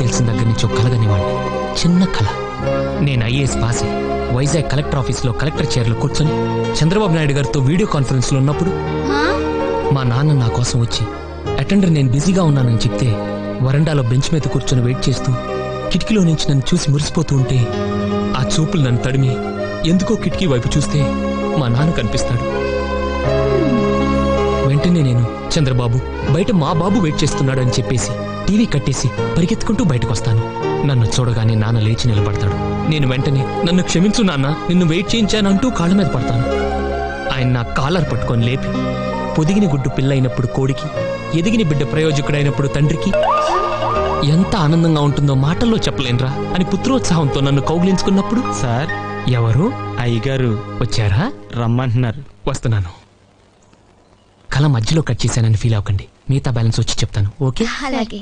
తెలిసిన దగ్గర నుంచి ఒక కలగనివ్వండి చిన్న కళ. నేను ఐఏఎస్ పాస్ వైజాగ్ కలెక్టర్ ఆఫీస్లో కలెక్టర్ చైర్లో కూర్చొని చంద్రబాబు నాయుడు గారితో వీడియో కాన్ఫరెన్స్లో ఉన్నప్పుడు? మా నాన్న నా కోసం వచ్చి అటెండర్ నేను బిజీగా ఉన్నానని చెప్తే వరండాలో బెంచ్ మీద కూర్చొని వెయిట్ చేస్తూ కిటికీలో నుంచి నన్ను చూసి మురిసిపోతూ ఉంటే ఆ చూపులు నన్ను తడిమి ఎందుకో కిటికీ వైపు చూస్తే మా నాన్న కనిపిస్తాడు. చంద్రబాబు బయట మా బాబు వెయిట్ చేస్తున్నాడు అని చెప్పేసి టీవీ కట్టేసి పరిగెత్తుకుంటూ బయటకు వస్తాను నన్ను చూడగానే నాన్న లేచి నిలబడతాడు. నేను వెంటనే నన్ను క్షమించు నాన్న నిన్ను వెయిట్ చేయించానంటూ కాళ్ళ మీద పడతాను. ఆయన నా కాలర్ పట్టుకొని లేపి పొదిగిన గుడ్డు పిల్లైనప్పుడు కోడికి ఎదిగిన బిడ్డ ప్రయోజకుడైనప్పుడు తండ్రికి ఎంత ఆనందంగా ఉంటుందో మాటల్లో చెప్పలేనురా అని పుత్రోత్సాహంతో నన్ను కౌగిలించుకున్నప్పుడు సార్ ఎవరు? అయ్యగారు వచ్చారా? రమ్మంటున్నారు. వస్తున్నాను. కళ మధ్యలో కట్ చేశానని ఫీల్ అవ్వకండి. మిగతా బ్యాలెన్స్ వచ్చి చెప్తాను. ఓకే అలాగే.